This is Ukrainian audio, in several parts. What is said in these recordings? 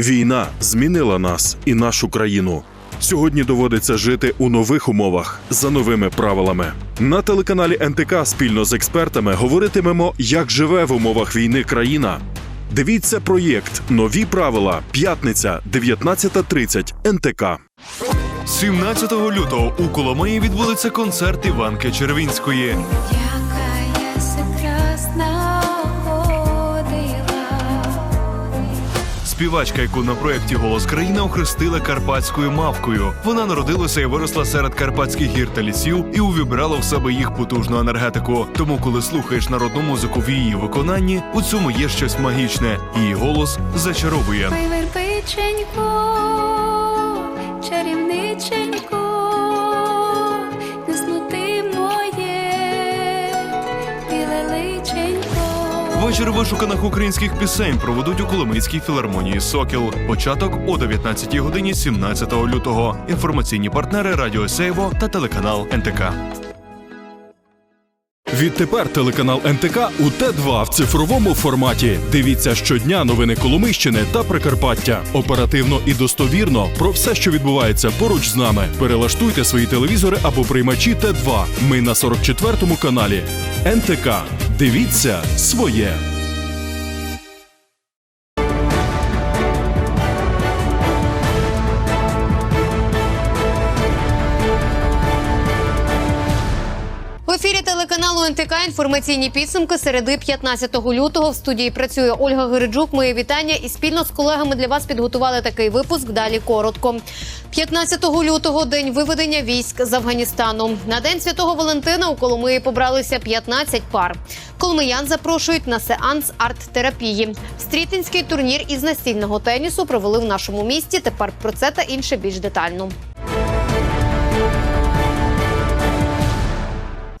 Війна змінила нас і нашу країну. Сьогодні доводиться жити у нових умовах за новими правилами. На телеканалі НТК спільно з експертами говоритимемо, як живе в умовах війни країна. Дивіться проєкт Нові правила. П'ятниця, 19.30 НТК. 17 лютого у Коломиї відбудеться концерт Іванки Червінської. Співачка, яку на проєкті Голос країни охрестили карпатською мавкою. Вона народилася і виросла серед карпатських гір та лісів і увібрала в себе їх потужну енергетику. Тому, коли слухаєш народну музику в її виконанні, у цьому є щось магічне. Її голос зачаровує. Ой, чарівниченько, Вечір вишуканих українських пісень проведуть у Коломийській філармонії Сокіл. Початок о 19 годині 17 лютого. Інформаційні партнери Радіо Сейво та телеканал НТК. Відтепер телеканал НТК у Т2 в цифровому форматі. Дивіться щодня новини Коломийщини та Прикарпаття. Оперативно і достовірно про все, що відбувається поруч з нами. Перелаштуйте свої телевізори або приймачі Т2. Ми на 44-му каналі. НТК. Дивіться своє. Телеканалу НТК інформаційні підсумки середи 15 лютого. В студії працює Ольга Гириджук. Моє вітання і спільно з колегами для вас підготували такий випуск. Далі коротко. 15 лютого день виведення військ з Афганістану. На день святого Валентина у Коломиї побралися 15 пар. Коломиян запрошують на сеанс арт-терапії. Стрітинський турнір із настільного тенісу провели в нашому місті. Тепер про це та інше більш детально.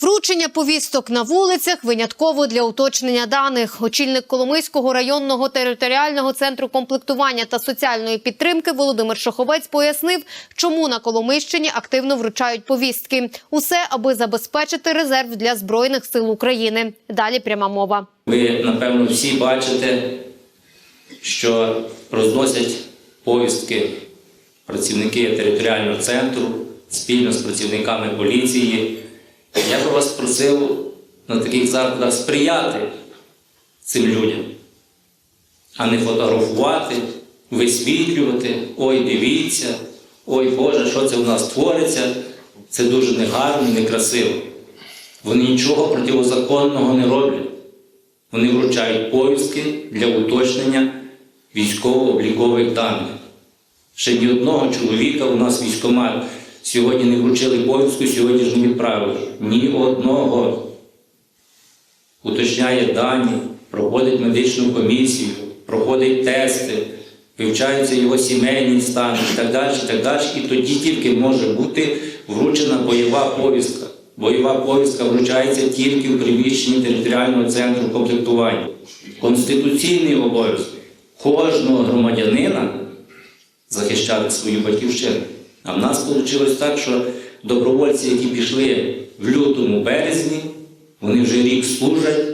Вручення повісток на вулицях винятково для уточнення даних. Очільник Коломийського районного територіального центру комплектування та соціальної підтримки Володимир Шоховець пояснив, чому на Коломийщині активно вручають повістки. Усе аби забезпечити резерв для збройних сил України. Далі пряма мова. Ви, напевно, всі бачите, що розносять повістки працівники територіального центру спільно з працівниками поліції. Я би вас просив на таких заходах сприяти цим людям, а не фотографувати, висвітлювати, ой, дивіться, ой Боже, що це в нас твориться. Це дуже негарно, некрасиво. Вони нічого протизаконного не роблять. Вони вручають повістки для уточнення військово-облікових даних. Ще ні одного чоловіка у нас військомат сьогодні не вручили повістку, сьогодні ж не відправили. Ні одного. Уточняє дані, проводить медичну комісію, проходить тести, вивчаються його сімейні стани і так далі, і так далі. І тоді тільки може бути вручена бойова повістка. Бойова повістка вручається тільки в приміщенні територіального центру комплектування. Конституційний обов'язок кожного громадянина захищати свою батьківщину. А в нас вийшло так, що добровольці, які пішли в лютому березні, вони вже рік служать,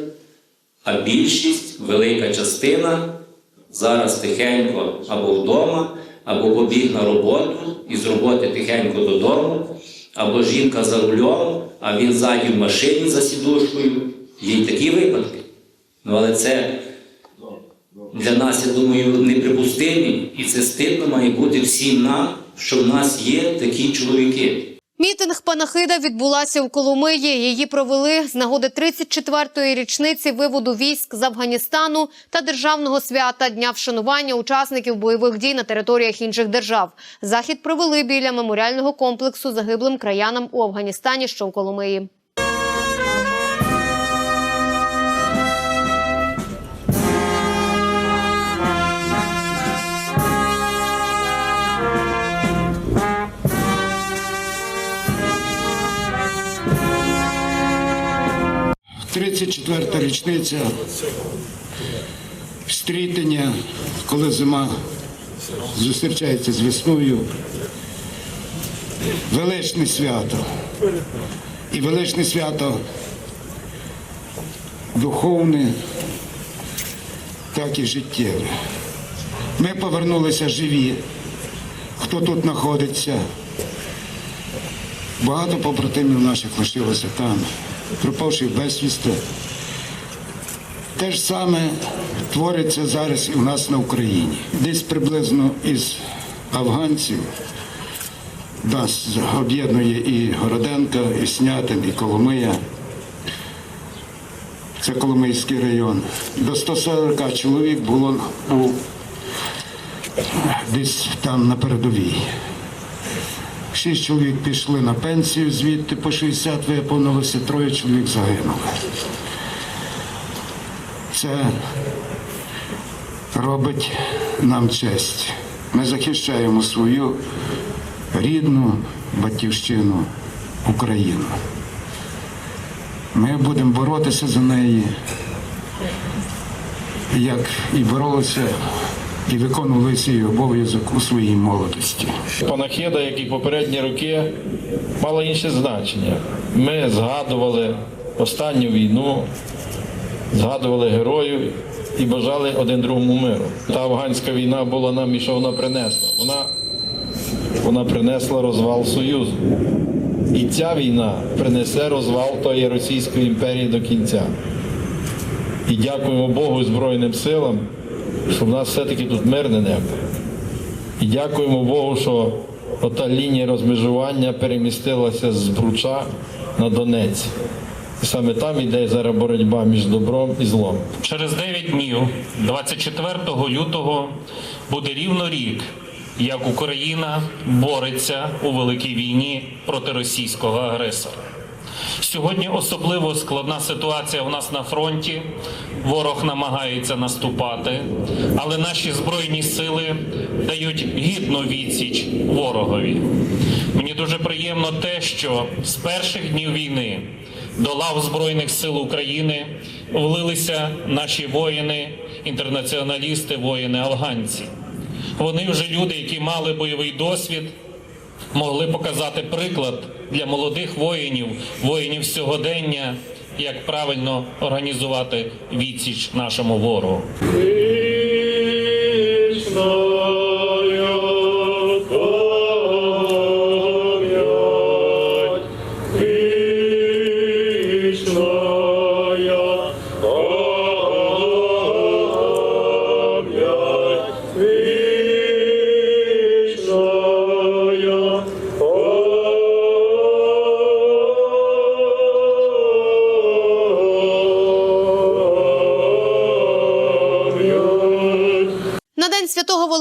а більшість, велика частина зараз тихенько або вдома, або побіг на роботу і з роботи тихенько додому, або жінка за рулем, а він ззаді в машині за сідушкою. Є й такі випадки. Ну, але це для нас, я думаю, неприпустимі, і це стидно має бути всім нам, що в нас є такі чоловіки. Мітинг панахида відбулася у Коломиї. Її провели з нагоди 34-ї річниці виводу військ з Афганістану та державного свята дня вшанування учасників бойових дій на територіях інших держав. Захід провели біля меморіального комплексу загиблим краянам у Афганістані, що в Коломиї. – 34-та річниця встрітення, коли зима зустрічається з весною. Величне свято. І величне свято духовне, так і життєве. Ми повернулися живі. Хто тут знаходиться? Багато побратимів наших лишилося там, пропавших безвісти. Те ж саме твориться зараз і у нас на Україні. Десь приблизно із афганців нас об'єднує і Городенка, і Снятин, і Коломия. Це Коломийський район. До 140 чоловік було у, десь там на передовій. Шість чоловік пішли на пенсію, звідти по 60 виповнилося, троє чоловік загинули. Це робить нам честь. Ми захищаємо свою рідну батьківщину Україну. Ми будемо боротися за неї, як і боролися, і виконували свій обов'язок у своїй молодості. Панахида, як і попередні роки, мала інше значення. Ми згадували останню війну, згадували героїв і бажали один другому миру. Та афганська війна була нам і що вона принесла? Вона, вона принесла розвал Союзу. І ця війна принесе розвал тої Російської імперії до кінця. І дякуємо Богу Збройним силам, що в нас все-таки тут мирне небо. І дякуємо Богу, що ота лінія розмежування перемістилася з Бруча на Донець. І саме там іде зараз боротьба між добром і злом. Через 9 днів, 24 лютого, буде рівно рік, як Україна бореться у великій війні проти російського агресора. Сьогодні особливо складна ситуація у нас на фронті. Ворог намагається наступати, але наші збройні сили дають гідну відсіч ворогові. Мені дуже приємно те, що з перших днів війни до лав Збройних сил України влилися наші воїни, інтернаціоналісти, воїни афганці. Вони вже люди, які мали бойовий досвід, могли показати приклад для молодих воїнів, воїнів сьогодення, як правильно організувати відсіч нашому ворогу.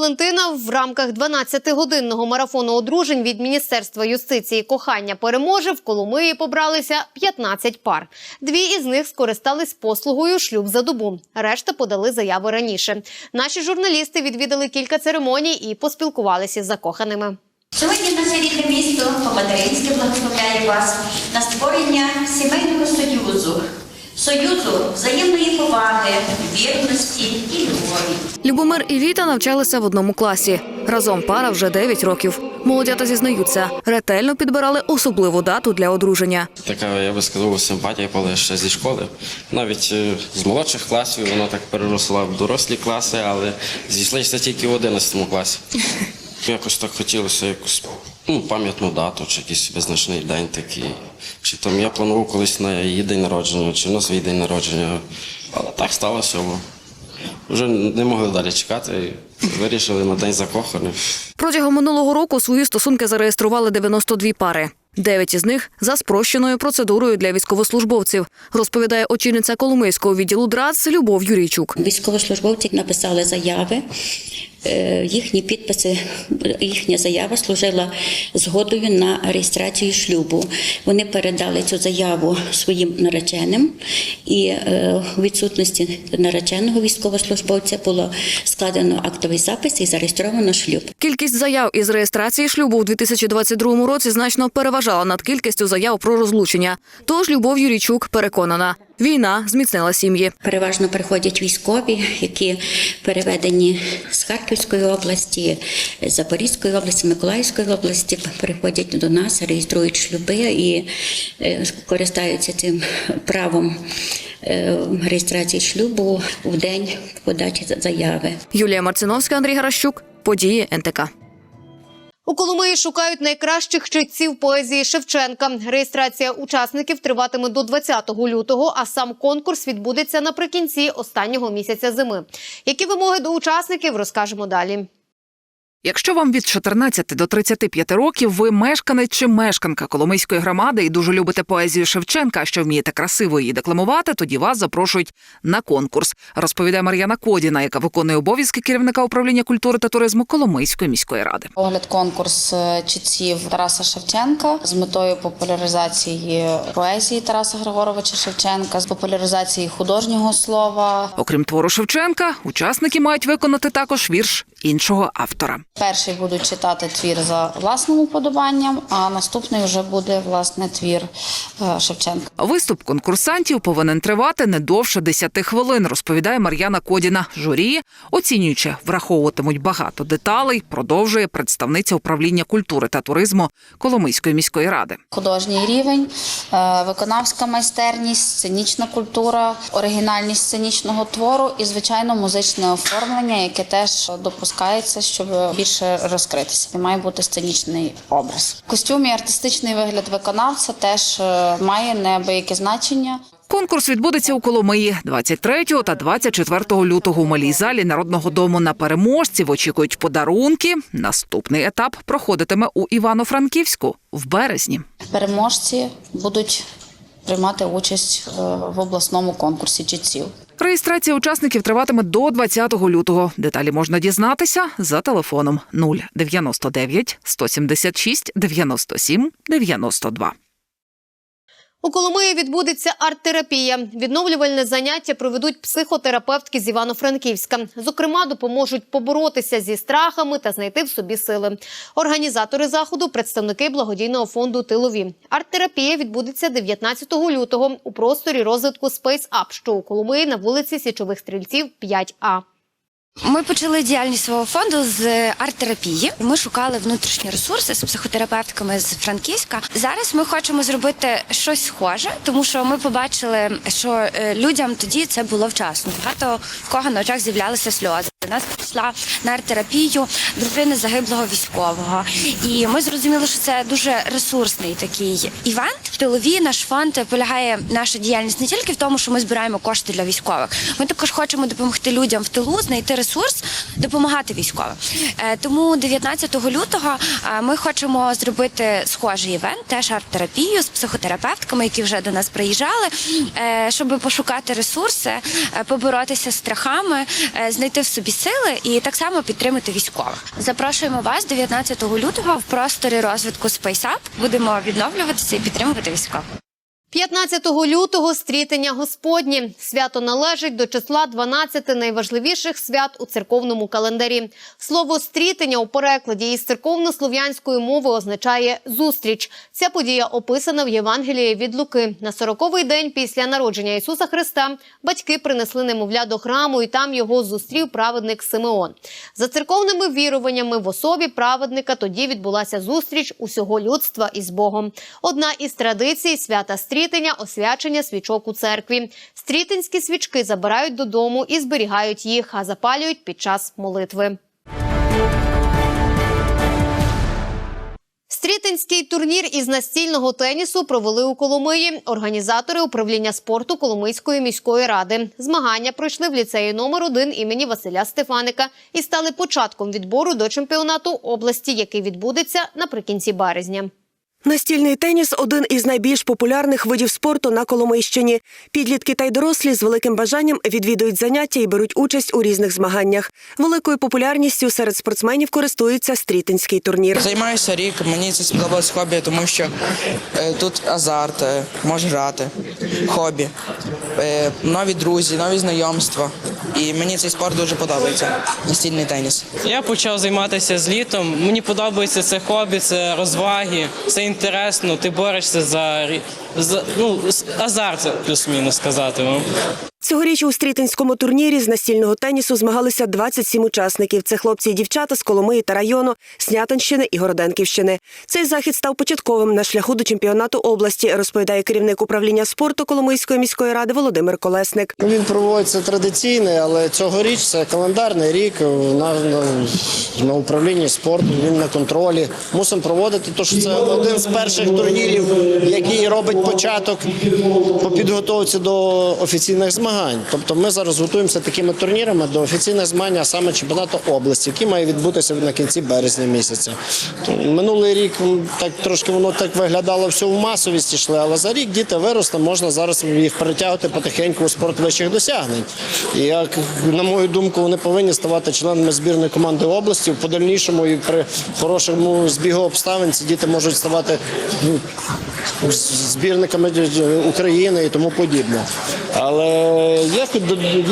Валентина в рамках 12-годинного марафону одружень від Міністерства юстиції кохання переможе в Коломиї побралися 15 пар. Дві із них скористались послугою шлюб за добу. Решта подали заяви раніше. Наші журналісти відвідали кілька церемоній і поспілкувалися з закоханими. Сьогодні наше рідне місто по-материнськи благословляє вас на створення сімейного союзу, союзу взаємної поваги, вірності і любові. Любомир і Віта навчалися в одному класі. Разом пара вже 9 років. Молодята зізнаються, ретельно підбирали особливу дату для одруження. Така, я би сказав, симпатія була ще зі школи. Навіть е, з молодших класів воно так переросла в дорослі класи, але зійшлися тільки в 11 класі. Якось так хотілося якусь ну, пам'ятну дату, чи якийсь визначний день такий. Чи там я планував колись на її день народження, чи на свій день народження. Але так сталося, бо вже не могли далі чекати. Вирішили на день закоханих. Протягом минулого року свої стосунки зареєстрували 92 пари. Дев'ять із них за спрощеною процедурою для військовослужбовців, розповідає очільниця Коломийського відділу ДРАЦ Любов Юрійчук. Військовослужбовці написали заяви. Е, Їхні підписи, їхня заява служила згодою на реєстрацію шлюбу. Вони передали цю заяву своїм нареченим, і е, у відсутності нареченого військовослужбовця було складено актовий запис і зареєстровано шлюб. Кількість заяв із реєстрації шлюбу у 2022 році значно переважала над кількістю заяв про розлучення. Тож Любов Юрійчук переконана, війна зміцнила сім'ї. Переважно приходять військові, які переведені з Харківської області, Запорізької області, Миколаївської області, приходять до нас, реєструють шлюби і е, користаються цим правом е, реєстрації шлюбу в день подачі заяви. Юлія Марциновська, Андрій Гаращук. Події НТК. У Коломиї шукають найкращих читців поезії Шевченка. Реєстрація учасників триватиме до 20 лютого, а сам конкурс відбудеться наприкінці останнього місяця зими. Які вимоги до учасників розкажемо далі. Якщо вам від 14 до 35 років, ви мешканець чи мешканка Коломийської громади і дуже любите поезію Шевченка, що вмієте красиво її декламувати, тоді вас запрошують на конкурс. Розповідає Мар'яна Кодіна, яка виконує обов'язки керівника управління культури та туризму Коломийської міської ради. Огляд конкурс читців Тараса Шевченка з метою популяризації поезії Тараса Григоровича Шевченка, з популяризації художнього слова. Окрім твору Шевченка, учасники мають виконати також вірш іншого автора. Перший будуть читати твір за власним уподобанням, а наступний вже буде власне твір е, Шевченка. Виступ конкурсантів повинен тривати не довше 10 хвилин, розповідає Мар'яна Кодіна. Журі, оцінюючи, враховуватимуть багато деталей, продовжує представниця управління культури та туризму Коломийської міської ради. Художній рівень, е, виконавська майстерність, сценічна культура, оригінальність сценічного твору і, звичайно, музичне оформлення, яке теж допускається, щоб більше розкритися. І Має бути сценічний образ. Костюм і артистичний вигляд виконавця теж е, має неабияке значення. Конкурс відбудеться у Коломиї 23 та 24 лютого у малій залі Народного дому. На переможців очікують подарунки. Наступний етап проходитиме у Івано-Франківську в березні. Переможці будуть приймати участь е, в обласному конкурсі чітців. Реєстрація учасників триватиме до 20 лютого. Деталі можна дізнатися за телефоном 099 176 97 92. У Коломиї відбудеться арт-терапія. Відновлювальне заняття проведуть психотерапевтки з Івано-Франківська. Зокрема, допоможуть поборотися зі страхами та знайти в собі сили. Організатори заходу представники благодійного фонду Тилові. Арт-терапія відбудеться 19 лютого у просторі розвитку Space Up, що у Коломиї на вулиці Січових стрільців 5А. Ми почали діяльність свого фонду з арт-терапії. Ми шукали внутрішні ресурси з психотерапевтками з Франківська. Зараз ми хочемо зробити щось схоже, тому що ми побачили, що е, людям тоді це було вчасно. Багато в кого на очах з'являлися сльози. До нас прийшла на арт-терапію дружина загиблого військового, і ми зрозуміли, що це дуже ресурсний такий івент. В тилові наш фонд полягає наша діяльність не тільки в тому, що ми збираємо кошти для військових. Ми також хочемо допомогти людям в тилу знайти ресурс, допомагати військовим. Е, Тому 19 лютого е, ми хочемо зробити схожий івент, теж арт-терапію з психотерапевтками, які вже до нас приїжджали, е, щоб пошукати ресурси, поборотися з страхами, знайти в собі сили і так само підтримати військових. Запрошуємо вас 19 лютого в просторі розвитку Space Up. Будемо відновлюватися і підтримувати військових. 15 лютого стрітення Господнє. Свято належить до числа 12 найважливіших свят у церковному календарі. Слово стрітення у перекладі із церковно-слов'янської мови означає зустріч. Ця подія описана в Євангелії від Луки. На 40-й день після народження Ісуса Христа батьки принесли немовля до храму, і там його зустрів праведник Симеон. За церковними віруваннями в особі праведника тоді відбулася зустріч усього людства із Богом. Одна із традицій свята стрітення – освячення свічок у церкві. Стрітинські свічки забирають додому і зберігають їх, а запалюють під час молитви. Стрітинський турнір із настільного тенісу провели у Коломиї. Організатори управління спорту Коломийської міської ради. Змагання пройшли в ліцеї номер 1 імені Василя Стефаника і стали початком відбору до чемпіонату області, який відбудеться наприкінці березня. Настільний теніс один із найбільш популярних видів спорту на Коломийщині. Підлітки та й дорослі з великим бажанням відвідують заняття і беруть участь у різних змаганнях. Великою популярністю серед спортсменів користується стрітинський турнір. Займаюся рік, мені це сподобалось хобі, тому що е, тут азарт, е, можеш грати, хобі, е, нові друзі, нові знайомства. І мені цей спорт дуже подобається. Настільний теніс. Я почав займатися з літом. Мені подобається це хобі, це розваги, це інтересно. Ти борешся за, за ну, азарт, плюс-мінус сказати. Ну. Цьогоріч у стрітинському турнірі з настільного тенісу змагалися 27 учасників. Це хлопці і дівчата з Коломиї та району, Снятинщини і Городенківщини. Цей захід став початковим на шляху до чемпіонату області, розповідає керівник управління спорту Коломийської міської ради Володимир Колесник. Ну, Він проводиться традиційний, але цьогоріч це календарний рік на, на, на управлінні спорту. Він на контролі. Мусимо проводити, тож це один з перших турнірів, який робить початок по підготовці до офіційних змагань. Тобто ми зараз готуємося такими турнірами до офіційних змагань, саме чемпіонату області, який має відбутися на кінці березня місяця. Минулий рік так трошки воно так виглядало все в масовість йшли, але за рік діти виросли, можна зараз їх перетягувати потихеньку у спорт вищих досягнень. І як на мою думку, вони повинні ставати членами збірної команди області. В подальнішому і при хорошому збігу обставин ці діти можуть ставати збірниками України і тому подібне. Але є,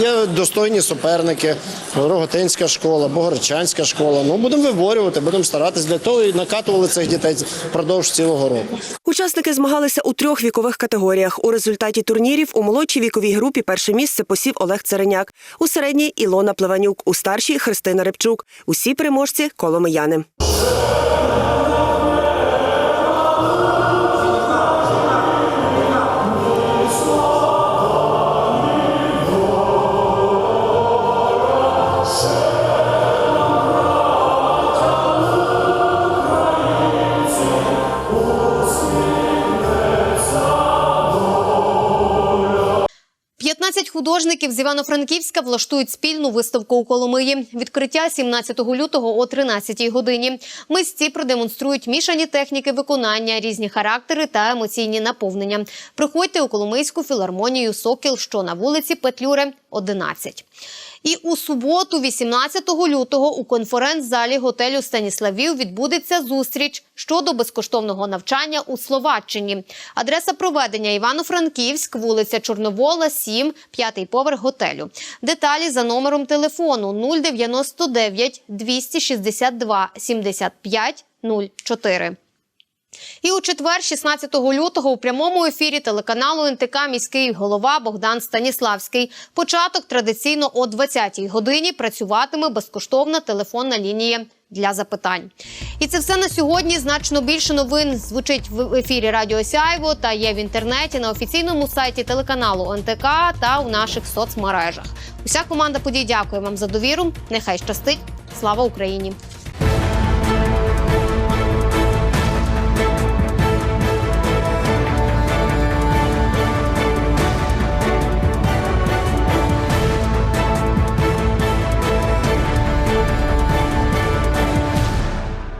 є достойні суперники, Роготинська школа, Богорчанська школа. Ну будемо виборювати, будемо старатись для того і накатували цих дітей впродовж цілого року. Учасники змагалися у трьох вікових категоріях. У результаті турнірів у молодшій віковій групі перше місце посів Олег Цареняк, у середній Ілона Плеванюк, у старшій Христина Репчук. Усі переможці коломияни. – художників з Івано-Франківська влаштують спільну виставку у Коломиї. Відкриття 17 лютого о 13 годині. Мисці продемонструють мішані техніки виконання, різні характери та емоційні наповнення. Приходьте у Коломийську філармонію Сокіл, що на вулиці Петлюри, 11. І у суботу, 18 лютого, у конференц-залі готелю Станіславів відбудеться зустріч щодо безкоштовного навчання у Словаччині. Адреса проведення Івано-Франківськ, вулиця Чорновола, 7, п'ятий поверх готелю. Деталі за номером телефону 099 262 75 04. І у четвер, 16 лютого, у прямому ефірі телеканалу НТК міський голова Богдан Станіславський. Початок традиційно о 20-й годині працюватиме безкоштовна телефонна лінія для запитань. І це все на сьогодні. Значно більше новин звучить в ефірі Радіо Сяйво та є в інтернеті на офіційному сайті телеканалу НТК та у наших соцмережах. Уся команда подій дякує вам за довіру. Нехай щастить. Слава Україні!